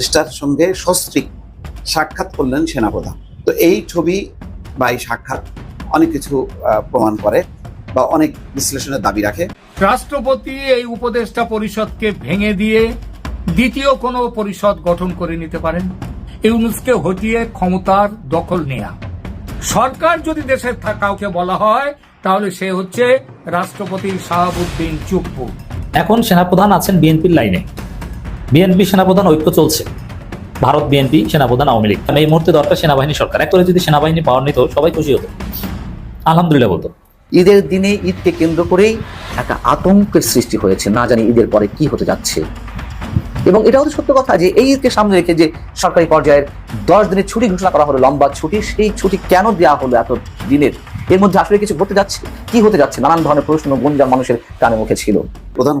উপদেষ্টার সঙ্গে সস্ত্রীক সাক্ষাৎ করলেন সেনাপ্রধান। তো এই ছবি বা এই সাক্ষাৎ অনেক কিছু আহ, প্রমাণ করে বা অনেক বিশ্লেষণের দাবি রাখে। রাষ্ট্রপতি এই উপদেষ্টা পরিষদকে ভেঙে দিয়ে দ্বিতীয় কোনো পরিষদ গঠন করে নিতে পারেন। ইউনুসকে হটিয়ে ক্ষমতার দখল নেয়া। সরকার যদি দেশের কাউকে বলা হয় তাহলে সে হচ্ছে রাষ্ট্রপতি শাহাবুদ্দিন চুপ্পু। এখন সেনাপ্রধান আছেন বিএনপির লাইনে। বিএনপি সেনাপ্রধান ঐক্য চলছে। ভারত বিএনপি সেনাপ্রধান আওয়ামী লীগ। এই মুহূর্তে দরকার সেনাবাহিনী সরকার। একবারে যদি সেনাবাহিনী পাওয়ার নিত, সবাই খুশি হতো। আলহামদুলিল্লাহ বলতো। ঈদের দিনে ঈদকে কেন্দ্র করেই একটা আতঙ্কের সৃষ্টি হয়েছে। না জানি ঈদের পরে কি হতে যাচ্ছে। এবং এটাও তো সত্য কথা যে, এই ঈদকে সামনে রেখে যে সরকারি পর্যায়ের দশ দিনের ছুটি ঘোষণা করা হলো, লম্বা ছুটি, সেই ছুটি কেন দেওয়া হলো এত দিনের? এর মধ্যে আসলে কিছু ঘটতে যাচ্ছে? কি হতে যাচ্ছে? নানান ধরনের প্রশ্ন গুঞ্জন মানুষের কানে মুখে ছিল। প্রধান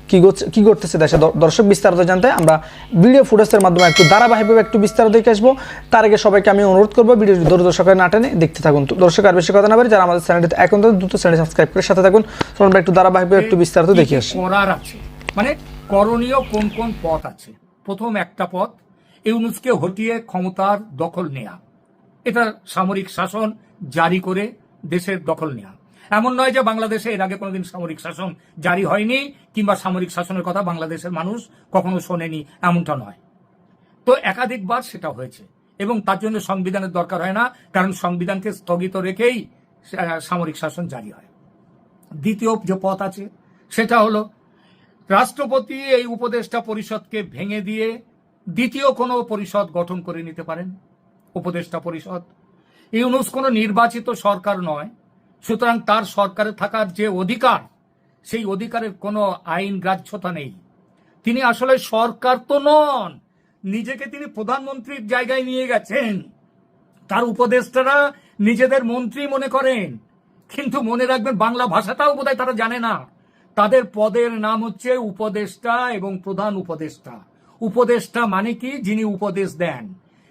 কি করতেছে দেশে? দর্শক বিস্তারিত জানতে আমরা ভিডিও ফুটেজের মাধ্যমে একটু ধারাবাহিকভাবে একটু বিস্তারিত দেখে আসব। তার আগে সবাইকে আমি অনুরোধ করব ভিডিও দূর দর্শকের না টেনে দেখতে থাকুন। তো দর্শক, আর বেশি কথা না পারি যারা আমাদের চ্যানেলটিতে এখন দ্রুত চ্যানেল সাবস্ক্রাইব করে সাথে থাকুন আমরা একটু ধারাবাহিকভাবে একটু বিস্তারিত দেখে আসি। আছে। মানে করণীয় কোন কোন পথ আছে? প্রথম একটা পথ, ইউনুসকে হটিয়ে ক্ষমতার দখল নেয়া। এটা সামরিক শাসন জারি করে দেশের দখল নেয়া। এমন নয় যে বাংলাদেশে এর আগে কোনোদিন সামরিক শাসন জারি হয়নি, কিংবা সামরিক শাসনের কথা বাংলাদেশের মানুষ কখনো শোনেনি, এমনটা নয়। তো একাধিকবার সেটা হয়েছে, এবং তার জন্য সংবিধানের দরকার হয় না, কারণ সংবিধানকে স্থগিত রেখেই সামরিক শাসন জারি হয়। দ্বিতীয় যে পথ আছে, সেটা হলো, রাষ্ট্রপতি এই উপদেষ্টা পরিষদকে ভেঙে দিয়ে দ্বিতীয় কোনো পরিষদ গঠন করে নিতে পারেন। উপদেষ্টা পরিষদ ইউনুস কোনো নির্বাচিত সরকার নয় সুতরাং তার সরকারে থাকার যে অধিকার, সেই অধিকারের কোনো আইন গ্রাহ্যতা নেই। তিনি আসলে সরকার তো নন, নিজেকে তিনি প্রধানমন্ত্রীর জায়গায় নিয়ে গেছেন। তার উপদেষ্টারা নিজেদের মন্ত্রী মনে করেন, কিন্তু মনে রাখবেন বাংলা ভাষাটাও বোধহয় তারা জানে না। তাদের পদের নাম হচ্ছে উপদেষ্টা এবং প্রধান উপদেষ্টা। উপদেষ্টা মানে কি? যিনি উপদেশ দেন।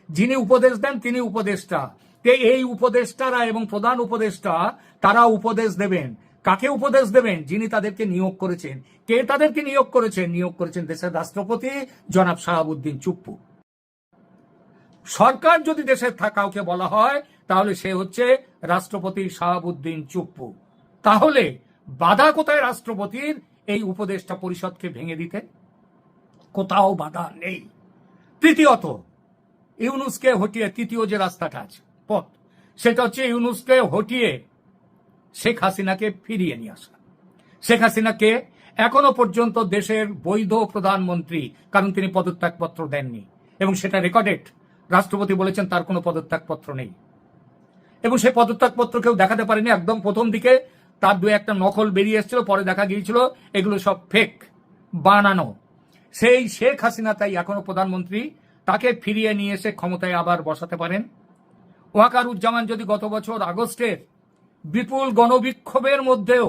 যিনি উপদেশ দেন, তিনি উপদেষ্টা। এই উপদেষ্টারা এবং প্রধান উপদেষ্টা, তারা উপদেশ দেবেন। কাকে উপদেশ দেবেন? যিনি তাদেরকে নিয়োগ করেছেন। কে তাদেরকে নিয়োগ করেছেন? নিয়োগ করেছেন দেশের রাষ্ট্রপতি জনাব শাহাবুদ্দিন চুপ্পু। সরকার যদি দেশের কাউকে বলা হয়, তাহলে সে হচ্ছে রাষ্ট্রপতি শাহাবুদ্দিন চুপ্পু। তাহলে বাধা কোথায় রাষ্ট্রপতির? এই উপদেষ্টা পরিষদকে ভেঙে দিতে। কোথাও বাধা নেই। তৃতীয়ত, ইউনুসকে হটিয়ে তৃতীয় যে রাস্তাটা আছে পথ। সেটা হচ্ছে ইউনুসকে হটিয়ে শেখ হাসিনাকে ফিরিয়ে নিয়ে আসা। শেখ হাসিনাকে এখনও পর্যন্ত দেশের বৈধ প্রধানমন্ত্রী, কারণ তিনি পদত্যাগপত্র দেননি, এবং সেটা রেকর্ডেড। রাষ্ট্রপতি বলেছেন তার কোনো পদত্যাগপত্র নেই। এবং সেই পদত্যাগপত্র কেউ দেখাতে পারেনি। একদম প্রথম দিকে তার দু একটা নকল বেরিয়ে এসেছিল, পরে দেখা গিয়েছিল এগুলো সব ফেক বানানো। সেই শেখ হাসিনা তাই এখনও প্রধানমন্ত্রী, তাকে ফিরিয়ে নিয়ে এসে ক্ষমতায় আবার বসাতে পারেন। ওয়াকারুজ্জামান যদি গত বছর আগস্টের বিপুল গণবিক্ষোভের মধ্যেও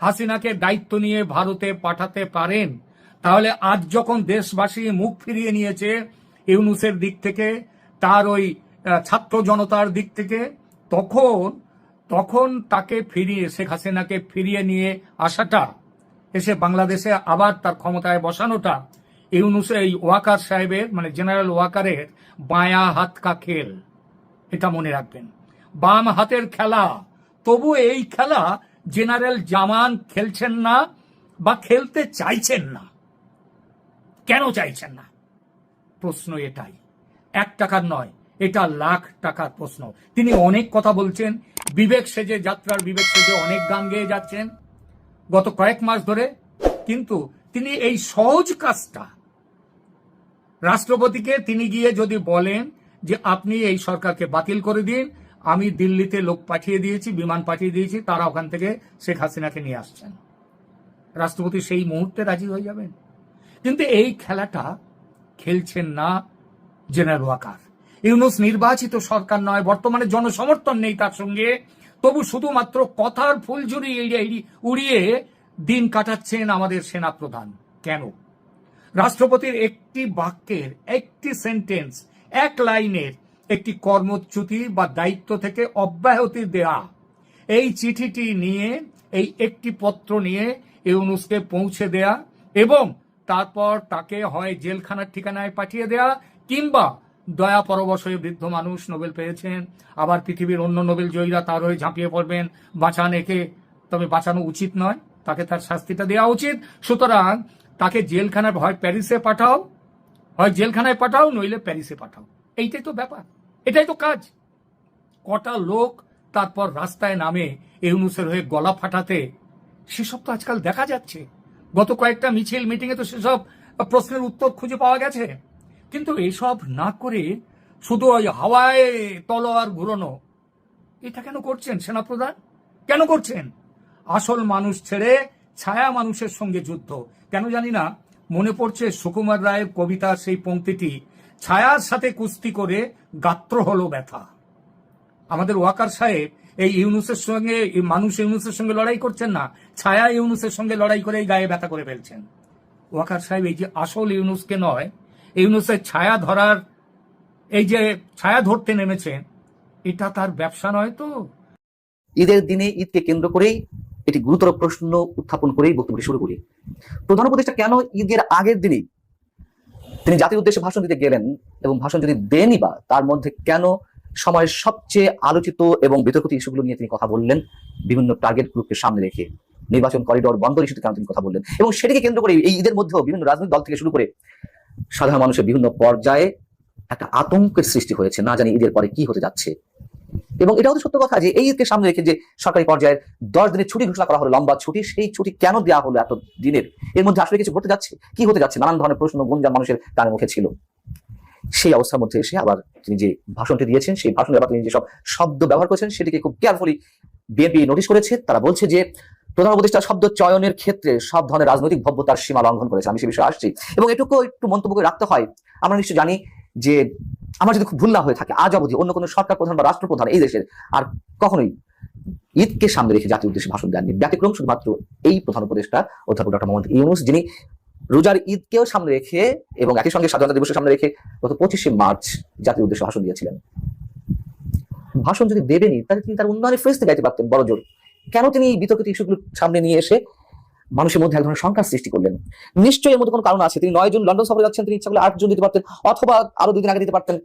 হাসিনাকে দায়িত্ব নিয়ে ভারতে পাঠাতে পারেন, তাহলে আজ যখন দেশবাসী মুখ ফিরিয়ে নিয়েছে ইউনুসের দিক থেকে, তার ওই ছাত্র জনতার দিক থেকে, তখন তখন তাকে ফিরিয়ে, শেখ হাসিনাকে ফিরিয়ে নিয়ে আসাটা, এসে বাংলাদেশে আবার তার ক্ষমতায় বসানোটা ইউনুস এই ওয়াকার সাহেবের মানে জেনারেল ওয়াকারের বায়া হাত কা খেল এটা মনে রাখবেন। বাম হাতের খেলা তবু এই খেলা জেনারেল জামান খেলছেন না বা খেলতে চাইছেন না। কেন চাইছেন না? প্রশ্ন এটাই। এক টাকার নয়, এটা লাখ টাকার প্রশ্ন। তিনি অনেক কথা বলছেন, বিবেক সেজে, যাত্রার বিবেক সেজে অনেক গান গেয়ে যাচ্ছেন গত কয়েক মাস ধরে। কিন্তু তিনি এই সহজ কাজটা, রাষ্ট্রপতিকে তিনি গিয়ে যদি বলেন যে আপনি এই সরকারকে বাতিল করে দিন আমি দিল্লিতে লোক পাঠিয়ে দিয়েছি, বিমান পাঠিয়ে দিয়েছি, তারা ওখান থেকে শেখ হাসিনাকে নিয়ে আসছেন। রাষ্ট্রপতি সেই মুহূর্তে রাজি হয়ে যাবেন। কিন্তু এই খেলাটা খেলছেন না জেনারেল ওয়াকার। ইউনুস নির্বাচিত সরকার নয়, বর্তমানে জনসমর্থন নেই তার সঙ্গে। তবু শুধুমাত্র কথার ফুলঝুরি উড়িয়ে দিন কাটাচ্ছেন আমাদের সেনাপ্রধান। কেন? রাষ্ট্রপতির একটি বাক্যের একটি সেন্টেন্স এক লাইনের একটি কর্মচ্যুতি বা দায়িত্ব থেকে অব্যাহতি দেয়া। এই চিঠিটি নিয়ে, এই একটি পত্র নিয়ে ইউনুসকে পৌঁছে দেয়া এবং তারপর তাকে হয় জেলখানার ঠিকানায় পাঠিয়ে দেয়া কিংবা দয়া পরবশ বৃদ্ধ মানুষ নোবেল পেয়েছেন। আবার পৃথিবীর অন্য নোবেল জয়ীরা তার হয়ে ঝাঁপিয়ে পড়বেন। বাঁচান একে, তবে বাঁচানো উচিত নয়, তাকে তার শাস্তিটা দেওয়া উচিত। সুতরাং তাকে জেলখানায় হয় প্যারিসে পাঠাও। হয় জেলখানায় পাঠাও, নইলে প্যারিসে পাঠাও। এইটাই তো ব্যাপার। এটাই তো কাজ। কটা লোক তারপর রাস্তায় নামে ইউনুসের হয়ে গলা ফাটাতে, সেসব তো আজকাল দেখা যাচ্ছে। গত কয়েকটা মিছিল, মিটিংয়ে তো সেসব প্রশ্নের উত্তর খুঁজে পাওয়া গেছে। কিন্তু এসব না করে শুধু ওই হাওয়ায় তলোয়ার ঘুরোনো, এটা কেন করছেন সেনাপ্রধান? কেন করছেন? আসল মানুষ ছেড়ে ছায়া মানুষের সঙ্গে যুদ্ধ। কেন জানি না মনে পড়ছে সুকুমার রায়ের কবিতার সেই পংক্তিটি ছায়ার সাথে কুস্তি করে গাত্র হলো ব্যথা। আমাদের ওয়াকার সাহেব এই ইউনুসের সঙ্গে মানুষ ইউনুসের সঙ্গে লড়াই করছেন না, ছায়া ইউনুসের সঙ্গে লড়াই করে গায়ে ব্যথা করে ফেলছেন। ওয়াকার সাহেব, এই যে আসল ইউনুসকে নয়, ইউনুসের ছায়া ধরার, এই যে ছায়া ধরতে নেমেছেন এটা তার ব্যবসা নয় তো? ঈদের দিনে ঈদকে কেন্দ্র করেই এটি গুরুতর প্রশ্ন উত্থাপন করেই বক্তব্যটি শুরু করি। প্রধান উপদেষ্টা, কেন ঈদের আগের দিনই তিনি জাতির উদ্দেশ্যে ভাষণ দিতে গেলেন এবং ভাষণ যদি দেনই বা, তার মধ্যে কেন সময়ের সবচেয়ে আলোচিত এবং বিতর্কিত ইস্যুগুলো নিয়ে তিনি কথা বললেন, বিভিন্ন টার্গেট গ্রুপকে সামনে রেখে নির্বাচন করিডোর বন্ধ ইস্যুতে কেন তিনি কথা বললেন এবং সেটিকে কেন্দ্র করে এই ঈদের মধ্যেও বিভিন্ন রাজনৈতিক দল থেকে শুরু করে সাধারণ মানুষের বিভিন্ন পর্যায়ে একটা আতঙ্কের সৃষ্টি হয়েছে। না জানি ঈদের পরে কি হতে যাচ্ছে। এবং এটাও তো সত্য কথা যে এই ঈদকে সামনে রেখে যে সরকারি পর্যায়ের দশ দিনের ছুটি ঘোষণা করা হলো, লম্বা ছুটি, সেই ছুটি কেন দেওয়া হলো এত দিনের? এর মধ্যে আসলে কিছু ঘটতে যাচ্ছে? কি হতে যাচ্ছে? নানান ধরনের প্রশ্ন গুঞ্জন মানুষের কানে মুখে ছিল। সেই অবস্থার মধ্যে এসে আবার তিনি যে ভাষণটি দিয়েছেন, সেই ভাষণে আবার তিনি যেসব শব্দ ব্যবহার করেছেন, সেটিকে খুব কেয়ারফুলি বিএনপি নোটিশ করেছে। তারা বলছে যে, প্রধান উপদেষ্টা শব্দ চয়নের ক্ষেত্রে সব ধরনের রাজনৈতিক ভব্যতার সীমা লঙ্ঘন করেছে। আমি সে বিষয়ে আসছি। এবং এটুকু একটু মন্তব্য করে রাখতে হয়। আমরা নিশ্চয় জানি যে আমার যদি খুব ভুল না হয়ে থাকে, আজ অবধি অন্য কোনো সরকার প্রধান বা রাষ্ট্রপ্রধান এই দেশের আর কখনোই ঈদকে সামনে রেখে জাতীয় উদ্দেশ্যে ভাষণ দেননি। ব্যতিক্রম শুধুমাত্র এই প্রধান উপদেষ্টা অধ্যাপক ডক্টর মোহাম্মদ ইউনুস, যিনি রোজার ঈদকেও সামনে রেখে এবং একই সঙ্গে স্বাধীনতা দিবসের সামনে রেখে গত পঁচিশে মার্চ জাতীয় উদ্দেশ্যে ভাষণ দিয়েছিলেন। ভাষণ যদি দেবেনি তাহলে তিনি তার উন্নয়নের ফেসতে গাইতে পারতেন। বড় জোর। কেন তিনি বিতর্কিত ইস্যুগুলো সামনে নিয়ে এসে মানুষের মধ্যে এক ধরনের সংখ্যার সৃষ্টি করলেন। নিশ্চয়ই এর মধ্যে কোনো কারণ আছে। তিনি নয় জন লন্ডন সফরে যাচ্ছেন, তিনি ইচ্ছা করলে আট জন দিতে পারতেন, অথবা আরও দুদিন আগে দিতে পারতেন।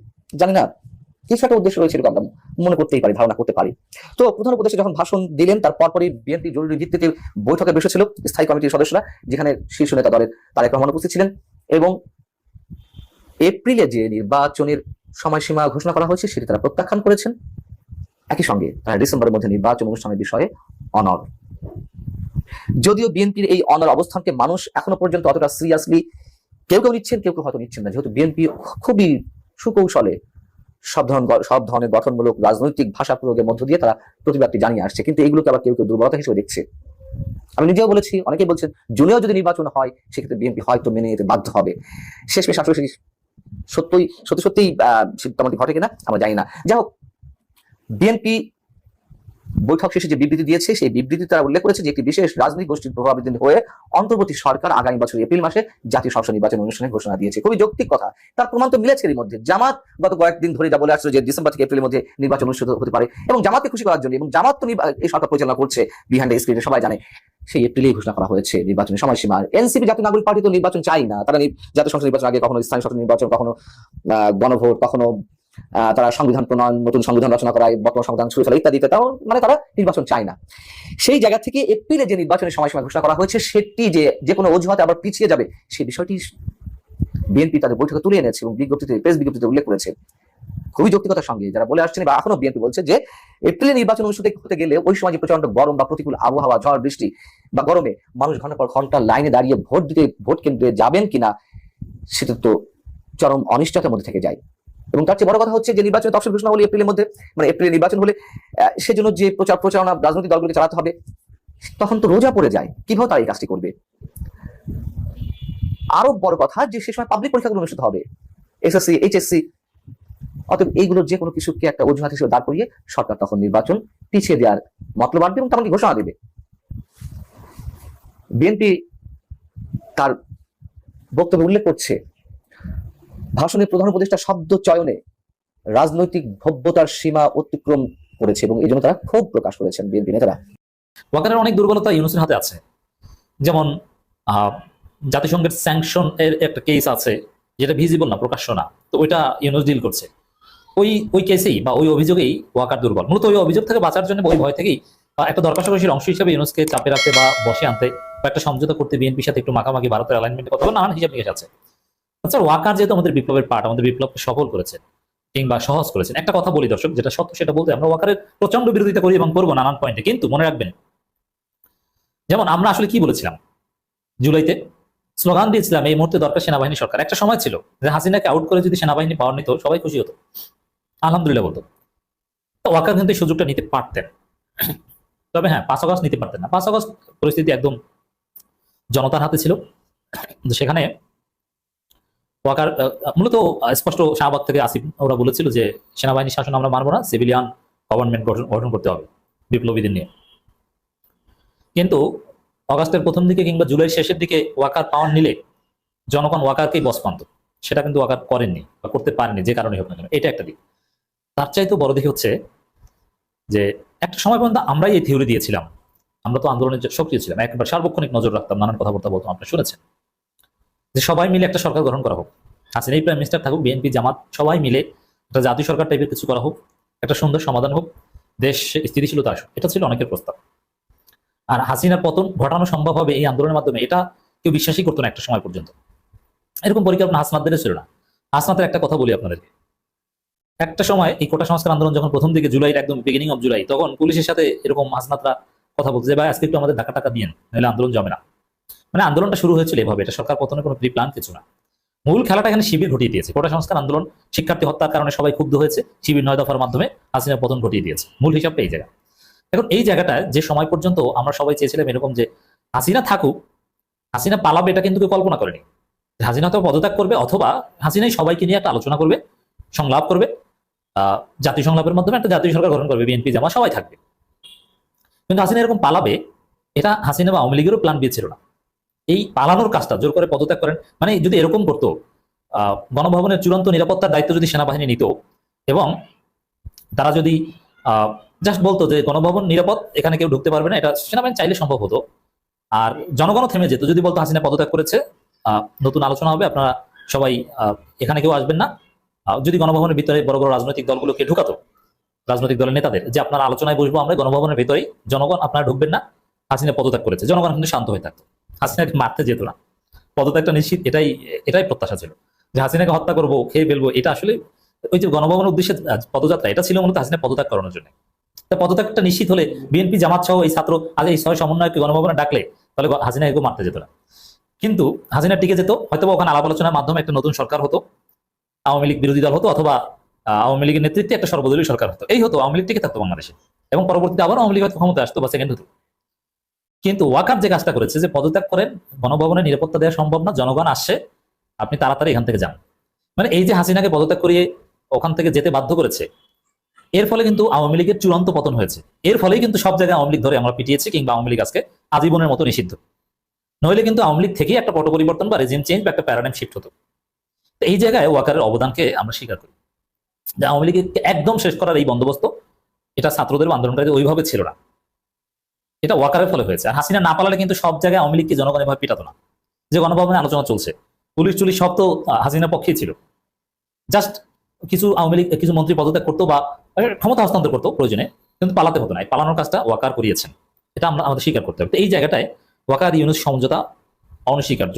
জানি না। কিছু একটা উদ্দেশ্য রয়েছে এরকম, মনে করতেই পারি, ধারণা করতে পারি। তো প্রধান উপদেশে যখন ভাষণ দিলেন, তার পরপরই বিএনপি জরুরি ভিত্তিতে বৈঠকে বসেছিল স্থায়ী কমিটির সদস্যরা, যেখানে শীর্ষ নেতা দলের তারেক রহমান উপস্থিত ছিলেন এবং এপ্রিলে যে নির্বাচনের সময়সীমা ঘোষণা করা হয়েছে, সেটি তারা প্রত্যাখ্যান করেছেন। একই সঙ্গে তারা ডিসেম্বরের মধ্যে নির্বাচন অনুষ্ঠানের বিষয়ে অনর যদিও বিএনপির এই অনর অবস্থানকে মানুষ এখনও পর্যন্ত অতটা সিরিয়াসলি কেউ কেউ নিচ্ছেন, কেউ কেউ হয়তো নিচ্ছেন না। যেহেতু বিএনপি খুবই সুকৌশলে সব ধরনের সব ধরনের গঠনমূলক রাজনৈতিক ভাষা প্রয়োগের মধ্য দিয়ে তারা প্রতিবাদটি জানিয়ে আসছে। কিন্তু এগুলোকে আবার কেউ কেউ দুর্বলতা হিসেবে দেখছে। আমি নিজেও বলেছি, অনেকেই বলছেন, জুনেও যদি নির্বাচন হয়, সেক্ষেত্রে বিএনপি হয়তো মেনে নিতে বাধ্য হবে। শেষমেশ আসলে সত্যই, সত্যি সত্যিই সিদ্ধান্তটি ঘটে কিনা, আমরা জানি না। যাই হোক, বিএনপি বৈঠক শেষে যে বিবৃতি দিয়েছে, সেই বিবৃতি তারা উল্লেখ করেছে যে একটি বিশেষ রাজনৈতিক গোষ্ঠীর প্রভাবিত হয়ে অন্তর্বর্তী সরকার আগামী বছর এপ্রিল মাসে জাতীয় সংসদ নির্বাচন অনুষ্ঠানের ঘোষণা দিয়েছে। খুবই যৌক্তিক কথা। তার প্রমাণ তো মিলেছে এর মধ্যে। জামাত গত কয়েকদিন ধরে যা বলে আসছে যে ডিসেম্বর থেকে এপ্রিলের মধ্যে নির্বাচন অনুষ্ঠিত হতে পারে এবং জামাতকে খুশি করার জন্য এবং জামাত তো এই সরকার পরিচালনা করছে বিহাইন্ড স্ক্রিনে, সবাই জানে। সেই এপ্রিলেই ঘোষণা করা হয়েছে নির্বাচনের সময়সীমা। এনসিপি জাতীয় নাগরিক পার্টি তো নির্বাচন চাই না। তারা জাতীয় সংসদ নির্বাচন আগে কখনো স্থানীয় সংসদ নির্বাচন, কখনো গণভোট, কখনো তারা সংবিধান প্রণয়ন, নতুন সংবিধান রচনা করায়, বর্তমান সংবিধান ছুড়ে ফেলা ইত্যাদি, তাও মানে তারা নির্বাচন চায় না। সেই জায়গা থেকে এপ্রিলে যে নির্বাচনের সময়সীমা ঘোষণা করা হয়েছে, সেটি যে যে কোনো অজুহাতে আবার পিছিয়ে যাবে সেই বিষয়টি বিএনপি তাদের বৈঠকে তুলে এনেছে এবং বিজ্ঞপ্তিতে, প্রেস বিজ্ঞপ্তিতে উল্লেখ করেছে। খুবই যৌক্তিকতার সঙ্গে যারা বলে আসছেন বা এখনও বিএনপি বলছে যে, এপ্রিলে নির্বাচন অনুষ্ঠিত হতে গেলে ওই সময় যে প্রচণ্ড গরম বা প্রতিকূল আবহাওয়া, ঝড়, বৃষ্টি বা গরমে মানুষ ঘণ্টার পর ঘণ্টা লাইনে দাঁড়িয়ে ভোট দিতে, ভোট কেন্দ্রে যাবেন কিনা, সেটা তো চরম অনিশ্চয়তার মধ্যে থেকে যায়। এবং তার চেয়ে বড় কথা হচ্ছে যে নির্বাচনের তফসিল ঘোষণা হলে এপ্রিলের মধ্যে মানে এপ্রিলে নির্বাচন হলে সেজন্য যে প্রচার প্রচারণা রাজনৈতিক দলগুলোকে চালাতে হবে, তখন তো রোজা পড়ে যায়। কীভাবে তারা এই কাজটি করবে? আরও বড় কথা যে সে সময় পাবলিক পরীক্ষাগুলো অনুষ্ঠিত হবে। এসএসসি এইচএসসি অতএব এইগুলোর যে কোনো কিছুকে একটা অজুহাত হিসেবে দাঁড় করিয়ে সরকার তখন নির্বাচন পিছিয়ে দেওয়ার মতলব আনবে এবং তেমনকি ঘোষণা দেবে। বিএনপি তার বক্তব্যে উল্লেখ করছে ভাষণের প্রধান উপদেষ্টা শব্দ চয়নে রাজনৈতিক ভব্যতার সীমা অতিক্রম করেছে এবং এই জন্য তারা ক্ষোভ প্রকাশ করেছেন বিএনপি নেতারা। ওয়াকারের অনেক দুর্বলতা ইউনুসের হাতে আছে। যেমন জাতিসংঘের স্যাংশন এর একটা কেস আছে, যেটা ভিজিবল না, প্রকাশ্য না। তো ওইটা ইউনুস ডিল করছে। ওই ওই কেসেই বা ওই অভিযোগেই ওয়াকার দুর্বল। মূলত ওই অভিযোগ থেকে বাঁচার জন্য ওই ভয় থেকেই একটা দরকার অংশ হিসেবে ইউনুসকে চাপে রাখতে বা বসে আনতে বা একটা সমঝোতা করতে বিএনপির সাথে একটু মাখামাখি, ভারতের অ্যালাইনমেন্টের কথা নানান হিসাব নিকাশ আছে। আচ্ছা ওয়াকার যেহেতু আমাদের বিপ্লবের পার্ট আমাদের বিপ্লবকে সফল করেছে কিংবা সহজ করেছেন, একটা কথা বলি দর্শক, যেটা সত্য সেটা বলতে আমরা ওয়াকারের প্রচণ্ড বিরোধিতা করি এবং করব নানান পয়েন্টে কিন্তু মনে রাখবেন, যেমন আমরা আসলে কি বলেছিলাম? জুলাইতে স্লোগান দিয়েছিলাম, এই মুহূর্তে দরকার সেনাবাহিনী সরকার। একটা সময় ছিল যে হাসিনাকে আউট করে যদি সেনাবাহিনী পাওয়ার নিত, সবাই খুশি হতো। আলহামদুলিল্লাহ বলতো। ওয়াকার কিন্তু সুযোগটা নিতে পারতেন। তবে হ্যাঁ পাঁচ আগস্ট নিতে পারতেন না। পাঁচ আগস্ট পরিস্থিতি একদম জনতার হাতে ছিল। সেখানে ওয়াকার মূলত স্পষ্ট শাহবাগ থেকে আসিফ, ওরা বলেছিল যে সেনাবাহিনী শাসন আমরা মানবো না, সিভিলিয়ান গভর্নমেন্ট গঠন করতে হবে বিপ্লবীদের নিয়ে। কিন্তু অগাস্টের প্রথম দিকে কিংবা জুলাইয়ের শেষের দিকে ওয়াকার পাওয়ার নিলে জনগণ ওয়াকারকেই বস মানত সেটা কিন্তু ওয়াকার করেননি বা করতে পারেনি যে কারণে হোক না কেন, এটা একটা দিক। তার চাইতেও বড় দিক হচ্ছে যে একটা সময় পর্যন্ত আমরাই এই থিওরি দিয়েছিলাম। আমরা তো আন্দোলনের সক্রিয় ছিলাম, একবার সার্বক্ষণিক নজর রাখতাম, নানান কথাবার্তা বলতাম আপনারা শুনেছেন। যে সবাই মিলে একটা সরকার গঠন করা হোক। হাসিনা প্রাইম মিনিস্টার থাকুক, বিএনপি, জামাত, সবাই মিলে একটা জাতীয় সরকার টাইপের কিছু করা হোক, একটা সুন্দর সমাধান হোক, দেশ স্থিতিশীলতা আসুক। এটা ছিল অনেকের প্রস্তাব। আর হাসিনার পতন ঘটানো সম্ভব হবে এই আন্দোলনের মাধ্যমে, এটা কেউ বিশ্বাসই করতো না একটা সময় পর্যন্ত। এরকম পরিকল্পনা হাসনাতদের ছিল না। হাসনাতের একটা কথা বলি আপনাদেরকে। একটা সময় এই কোটা সংস্কার আন্দোলন যখন প্রথম দিকে জুলাইয়ের একদম বিগিনিং অফ জুলাই তখন পুলিশের সাথে এরকম হাসনাতরা কথা বলছে যে, ভাই, আজকে একটু আমাদের টাকা টাকা দিয়েন নাহলে আন্দোলন জমে না। মানে আন্দোলনটা শুরু হয়েছিল এভাবে, এটা সরকার পতনের কোনো প্রি প্ল্যান কিছু না। মূল খেলাটা এখানে শিবির ঘটিয়ে দিয়েছে। কোটা সংস্কার আন্দোলন, শিক্ষার্থী হত্যার কারণে সবাই ক্ষুব্ধ হয়েছে, শিবির নয় দফার মাধ্যমে হাসিনা পতন ঘটিয়ে দিয়েছে। মূল হিসাবটা এই জায়গা এখন এই জায়গাটায় যে সময় পর্যন্ত আমরা সবাই চেয়েছিলাম এরকম যে হাসিনা থাকুক, হাসিনা পালাবে এটা কিন্তু কেউ কল্পনা করেনি। হাসিনা তো পদত্যাগ করবে অথবা হাসিনাই সবাইকে নিয়ে একটা আলোচনা করবে, সংলাপ করবে জাতীয় সংলাপের মাধ্যমে একটা জাতীয় সরকার গঠন করবে, বিএনপি জামা, সবাই থাকবে। কিন্তু হাসিনা এরকম পালাবে, এটা হাসিনা বা আওয়ামী লীগেরও প্ল্যান বিয়ে ছিল না। এই পালানোর কাজটা, জোর করে পদত্যাগ করেন। মানে যদি এরকম করতো, আহ গণভবনের চূড়ান্ত নিরাপত্তার দায়িত্ব যদি সেনাবাহিনী নিত, এবং তারা যদি জাস্ট বলতো যে গণভবন নিরাপদ, এখানে কেউ ঢুকতে পারবে না, এটা সেনাবাহিনী চাইলে সম্ভব হতো। আর জনগণও থেমে যেত, যদি বলতো হাসিনা পদত্যাগ করেছে নতুন আলোচনা হবে, আপনারা সবাই এখানে কেউ আসবেন না। যদি গণভবনের ভিতরে বড় বড় রাজনৈতিক দলগুলোকে ঢুকাতো, রাজনৈতিক দলের নেতাদের, যে আপনারা আলোচনায় বসবো আমরা, গণভবনের ভিতরেই জনগণ, আপনারা ঢুকবেন না, হাসিনা পদত্যাগ করেছে, জনগণ কিন্তু শান্ত হয়ে থাকতো। হাসিনাকে মারতে যেত না। পদত্যাগটা নিশ্চিত, এটাই এটাই প্রত্যাশা ছিল। যে হাসিনাকে হত্যা করব, খেয়ে ফেলব, এটা আসলে ওই যে গণভবনের উদ্দেশ্যে পদযাত্রা, এটা ছিল মূলত হাসিনা পদত্যাগ করানোর জন্য। তা পদত্যাগটা নিশ্চিত হলে বিএনপি, জামাত সহ এই ছাত্র আজ এই ছয় সমন্বয়কে গণভবনে ডাকলে তাহলে হাসিনা এগো মারতে যেত না। কিন্তু হাসিনা টিকে যেত হয়তো ওখানে আলাপ আলোচনার মাধ্যমে একটা নতুন সরকার হতো, আওয়ামী লীগ বিরোধী দল হতো, অথবা আওয়ামী লীগের নেতৃত্বে একটা সর্বদলীয় সরকার হতো। এই হতো, আওয়ামী লীগ টিকে থাকতো বাংলাদেশে। এবং পরবর্তীতে আবার আওয়ামী লীগ হয়তো ক্ষমতা আসতো বা সেকেন্ড হতো। কিন্তু ওয়াকার যে কাজটা করেছে, যে পদত্যাগ করেন গণভবনের নিরাপত্তা দেওয়া সম্ভব না, জনগণ আসছে, আপনি তাড়াতাড়ি এখান থেকে যান। মানে এই যে হাসিনাকে পদত্যাগ করিয়ে ওখান থেকে যেতে বাধ্য করেছে, এর ফলে কিন্তু আওয়ামী লীগের চূড়ান্ত পতন হয়েছে। এর ফলেই কিন্তু সব জায়গায় আওয়ামী লীগ ধরে আমরা পিটিয়েছি কিংবা আওয়ামী লীগ আজকে আজীবনের মতো নিষিদ্ধ। নইলে কিন্তু আওয়ামী লীগ থেকেই একটা পট পরিবর্তন বা রেজিম চেঞ্জ বা একটা প্যারাডাইম শিফট হতো। তো এই জায়গায় ওয়াকারের অবদানকে আমরা স্বীকার করি। যে আওয়ামী লীগকে একদম শেষ করার এই বন্দোবস্ত, এটা ছাত্রদের আন্দোলনকারীদের ওইভাবে ছিল না। এটা ওয়াকারের ফলে হয়েছে। আর হাসিনা না পালালে কিন্তু সব জায়গায় আওয়ামী লীগকে জনগণ এভাবে পিটাতো না। যে গণভবনে আলোচনা চলছে, পুলিশ চুলিশ সব তো হাসিনার পক্ষেই ছিল। জাস্ট কিছু আওয়ামী লীগ, কিছু মন্ত্রী পদত্যাগ করতো বা ক্ষমতা হস্তান্তর করতো প্রয়োজনে, কিন্তু পালাতে হতো না। পালানোর কাজটা ওয়াকার করিয়েছেন। এটা আমরা আমাদের স্বীকার করতে হবে। এই জায়গাটায় ওয়াকার ইউনুস সমঝোতা অনস্বীকার্য।